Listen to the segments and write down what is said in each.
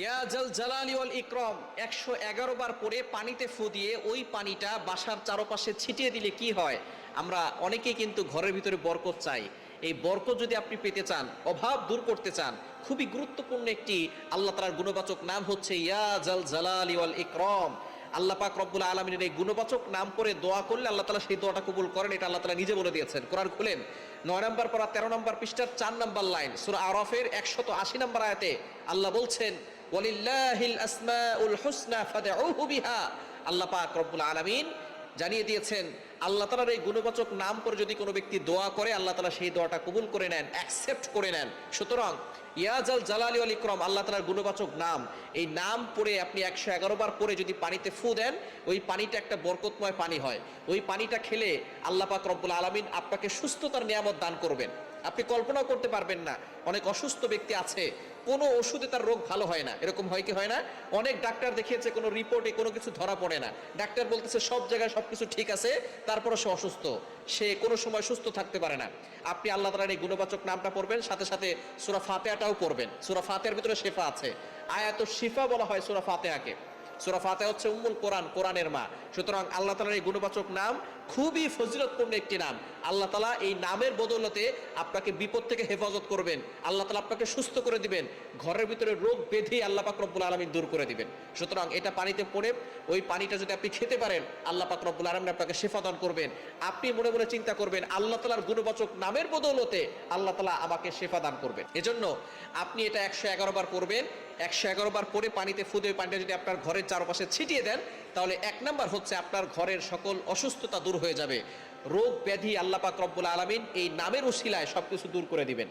ইয়া জাল জালালি ওয়াল ইকরম, একশো এগারো বার পরে পানিতে ফু দিয়ে ওই পানিটা বাসার চারপাশে ছিটিয়ে দিলে কি হয়? আমরা অনেকেই কিন্তু ঘরের ভিতরে বরকত চাই। এই বরকত যদি আপনি পেতে চান, অভাব দূর করতে চান, খুবই গুরুত্বপূর্ণ একটি আল্লাহ তালার গুণবাচক নাম হচ্ছে ইয়া জাল জালালি ওয়াল ইকরম। আল্লাহ পাক রব্বুল আলমিনের এই গুণবাচক নাম করে দোয়া করলে আল্লাহ তালা সেই দোয়াটা কবুল করেন, এটা আল্লাহ তালা নিজে বলে দিয়েছেন। কোরআন খুলেন, নয় নম্বর পড়া তেরো নম্বর পৃষ্ঠার চার নম্বর লাইন, সুরা আরফের একশত আশি নম্বর আয়াতে আল্লাহ বলছেন আল্লাহ পাক রব্বুল আলামিন জানিয়ে দিয়েছেন, আল্লাহ তালার এই গুণবাচক নাম করে যদি কোনো ব্যক্তি দোয়া করে, আল্লাহ তালা সেই দোয়াটা কবুল করে নেন অ্যাকসেপ্ট করে নেন। সুতরাং ইয়াজাল জালালি আল ইকরম, আল্লাহ তালার গুণবাচক নাম, এই নাম পড়ে আপনি একশো এগারো বার পরে যদি পানিতে ফু দেন, ওই পানিটা একটা বরকতময় পানি হয়। ওই পানিটা খেলে আল্লাহ পাক রব্বুল আলমিন আপনাকে সুস্থতার নিয়ামত দান করবেন। আপনি কল্পনা করতে পারবেন না। অনেক অসুস্থ ব্যক্তি আছে, কোনো ওষুধে তার রোগ ভালো হয় না। এরকম হয় কি হয় না? অনেক ডাক্তার দেখিয়েছে, কোনো রিপোর্টে কোনো কিছু ধরা পড়ে না। ডাক্তার বলতেছে, সব জায়গায় সব কিছু ঠিক আছে, তারপরও সে অসুস্থ। সে কোনো সময় সুস্থ থাকতে পারে না। আপনি আল্লাহ তালার এই গুণবাচক নামটা পড়বেন, সাথে সাথে সুরা ফাতেহাটাও পড়বেন। সুরা ফাতেহার ভিতরে শেফা আছে। আয়াত শিফা বলা হয় সুরা ফাতেহাকে। সুরা ফাতে হচ্ছে উম্মুল কোরআন, কোরআনের মা। সুতরাং আল্লাহ তালার এই গুণবাচক নাম খুবই ফজিলতপূর্ণ একটি নাম। আল্লাহ তালা এই নামের বদৌলতে আপনাকে বিপদ থেকে হেফাজত করবেন। আল্লাহ তালা আপনাকে সুস্থ করে দিবেন। ঘরের ভিতরে রোগ বেঁধে আল্লাহ পাক রব্বুল আলমিন দূর করে দিবেন। সুতরাং এটা পানিতে পড়ে ওই পানিটা যদি আপনি খেতে পারেন, আল্লাহ পাক রব্বুল আলমিন আপনাকে শেফা দান করবেন। আপনি মনে মনে চিন্তা করবেন, আল্লাহ তালার গুণবাচক নামের বদৌলতে আল্লাহ তালা আমাকে শেফা দান করবেন। এজন্য আপনি এটা একশো এগারো বার করবেন একশো এগারো বার পরে পানিতে ফুদে পানিটা যদি আপনার ঘরের চারপাশে ছিটিয়ে দেন, তাহলে এক নাম্বার হচ্ছে আপনার ঘরের সকল অসুস্থতা দূর হয়ে যাবে। রোগ ব্যাধি আল্লাপাক রব্বুল আলমিন এই নামের উশিলায় সব কিছু দূর করে দিবেন।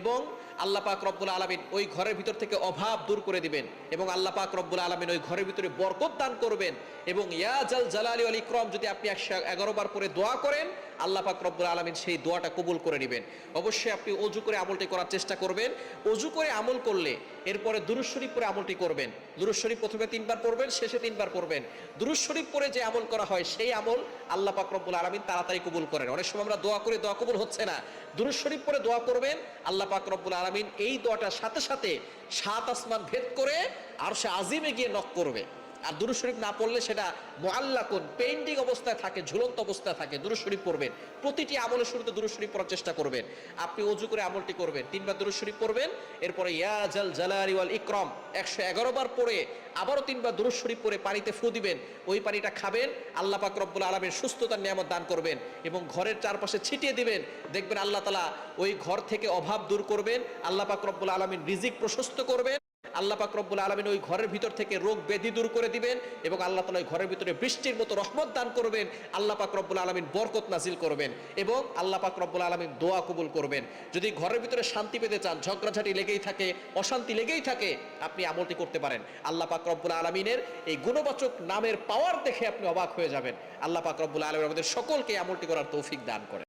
এবং আল্লাহ পাক রব্বুল আলমিন ওই ঘরের ভিতর থেকে অভাব দূর করে দিবেন এবং আল্লাহ পাক রব্বুল আলমিন ওই ঘরের ভিতরে বরকত দান করবেন। এবং ইয়াজাল জালালি আল ইকরম, যদি আপনি একশো এগারো বার পরে দোয়া করেন, আল্লাহ পাক রব্বুল আলমিন সেই দোয়াটা কবুল করে নেবেন। অবশ্যই আপনি অজু করে আমলটি করার চেষ্টা করবেন। অজু করে আমল করলে এরপরে দুরুজ শরীফ পরে আমলটি করবেন। দুরুজ শরীফ প্রথমে তিনবার পড়বেন, শেষে তিনবার পড়বেন। দুরুজ শরীফ পরে যে আমল করা হয়, সেই আমল আল্লাহ পাক রব্বুল আলমিন তাড়াতাড়ি কবুল করেন। অনেক সময় আমরা দোয়া করে, দোয়া কবুল হচ্ছে না। দুরুজ শরীফ পরে দোয়া করবেন, আল্লাহ পাক রব্বুল আলমিন এই দোয়াটার সাথে সাথে সাত আসমান ভেদ করে আর সে আজিমে গিয়ে নক করবে। আর দুরুদ শরীফ না পড়লে সেটা মোয়াল্লাকুন পেন্ডিং অবস্থায় থাকে, ঝুলন্ত অবস্থায় থাকে, দুরুদ শরীফ পড়বেন। প্রতিটি আমলের শুরুতে দুরুদ শরীফ পড়ার চেষ্টা করবেন। আপনি অজু করে আমলটি করবেন, তিনবার দুরুদ শরীফ পড়বেন, এরপরে ইয়া জাল জালালি ওয়াল ইকরম, একশো এগারো বার পড়ে আবারও তিনবার দুরুদ শরীফ পরে পানিতে ফু দিবেন, ওই পানিটা খাবেন, আল্লাহ পাক রব্বুল আলমের সুস্থতার নিয়ামত দান করবেন এবং ঘরের চারপাশে ছিটিয়ে দিবেন। দেখবেন আল্লাহ তালা ওই ঘর থেকে অভাব দূর করবেন, আল্লাহ পাক রব্বুল আলমিন রিজিক প্রশস্ত করবেন। আল্লাহ পাক রব্বুল আলমিন ওই ঘরের ভিতর থেকে রোগ ব্যাধি দূর করে দিবেন এবং আল্লাহ তালা ওই ঘরের ভিতরে বৃষ্টির মতো রহমত দান করবেন। আল্লাহ পাক রব্বুল আলমিন বরকত নাজিল করবেন এবং আল্লাহ পাক রব্বুল আলমিন দোয়া কবুল করবেন। যদি ঘরের ভিতরে শান্তি পেতে চান, ঝগড়াঝাটি লেগেই থাকে, অশান্তি লেগেই থাকে, আপনি আমলটি করতে পারেন। আল্লাহ পাক রব্বুল আলমিনের এই গুণবাচক নামের পাওয়ার দেখে আপনি অবাক হয়ে যাবেন। আল্লাহ পাক রব্বুল আলমিন আমাদের সকলকে আমলটি করার তৌফিক দান করেন।